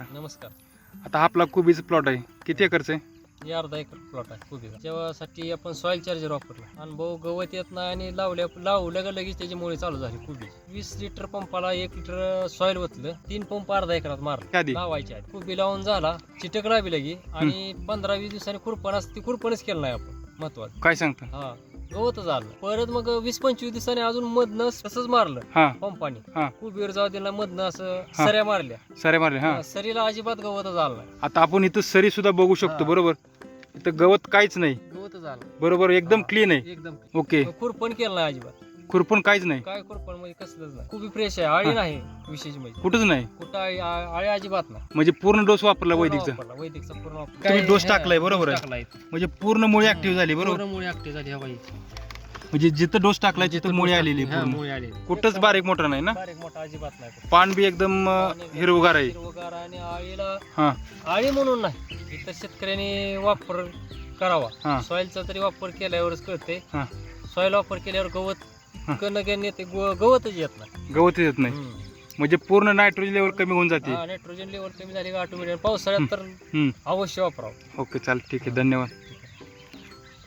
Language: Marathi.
नमस्कार. आता हा आपला कोबीचा प्लॉट आहे. किती एकरचं आहे? हे अर्धा एकर प्लॉट आहे कोबीचा जेव्हासाठी आपण सॉइल चार्जर वापरला अनुभव गवत येत नाही आणि लावल्या लावल्या का लगेच त्याची मुळे चालू झाली कोबी वीस लिटर पंपाला एक लिटर सॉइल ओतलं तीन पंप अर्धा एकरात मारला. आधी? लावायचे आहेत. कोबी लावून झाला चिटक लावी लगी आणि पंधरा वीस दिवसांनी खुरपण असते ती खुरपणच केलं नाही आपण. महत्वाचं. काय सांगता? हा. गवत झालं परत मग वीस पंचवीस दिवसांनी अजून मधनं तसंच मारलं. हा. पंपाने हा. कोबीवर जाऊ दिला मधनं असं हा. सऱ्या मारल्या. सरे मारले हा. सरीला अजिबात गवत झालं नाही. आता आपण इथं सरी सुद्धा बघू शकतो हा. बरोबर? इथं गवत काहीच नाही. गवत झालं बरोबर एकदम हा. क्लीन आहे. एकदम ओके खुरपण केलं नाही अजिबात. खुरपण काहीच नाही. काय खुरपण म्हणजे कसलंच नाही. खूप फ्रेश आहे आळी हा. नाही विशेष म्हणजे. कुठंच नाही. कुठं आळी आ- आळी अजिबात नाही. म्हणजे पूर्ण डोस वापरला पूर्ण वैदिकचा. वापरला, वैदिकचा पूर्ण वापर तुम्ही काय- डोस हा, टाकलाय, बरोबर आहे. टाकलाय. म्हणजे पूर्ण मुळी ऍक्टिव्ह झाली बरोबर? पूर्ण मुळे ऍक्टिव्ह झाली हवा म्हणजे जिथं डोस टाकलाय तिथं मुळी आलेली आहे पूर्ण. मुळे आली कुठंच बारीक मोठा नाही ना? बारीक मोठा अजिबात नाही पान बी एकदम अं, आणि हिरवगार आहे. हिरवगार आणि आळीला हा. आळी म्हणून नाही. इतर शेतकऱ्यांनी वापर करावा. सॉइलचा तरी वापर केल्यावरच कळते हा. सॉइल वापर केल्यावर गवत येते गव- गवतच येत नाही. गवत येत नाही. म्हणजे पूर्ण नायट्रोजन लेवल कमी होऊन जाते. हा नायट्रोजन लेवल कमी झाली का ऑटोमॅटिक पावसाळ्यात तर हम्म. अवश्य वापरावं. ओके चालेल ठीक आहे धन्यवाद.